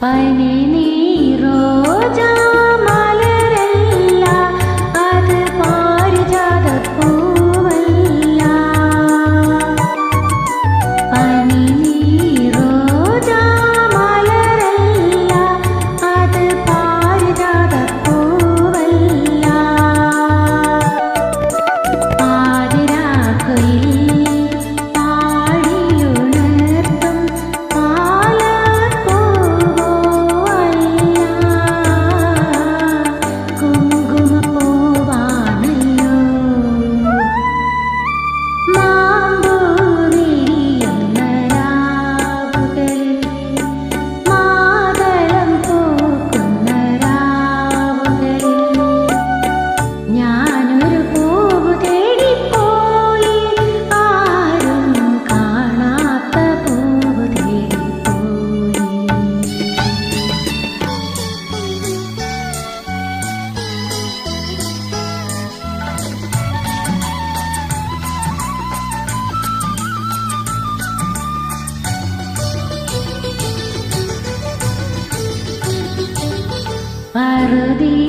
പനി നീറോജ മലരല്ല അത് പറുദീ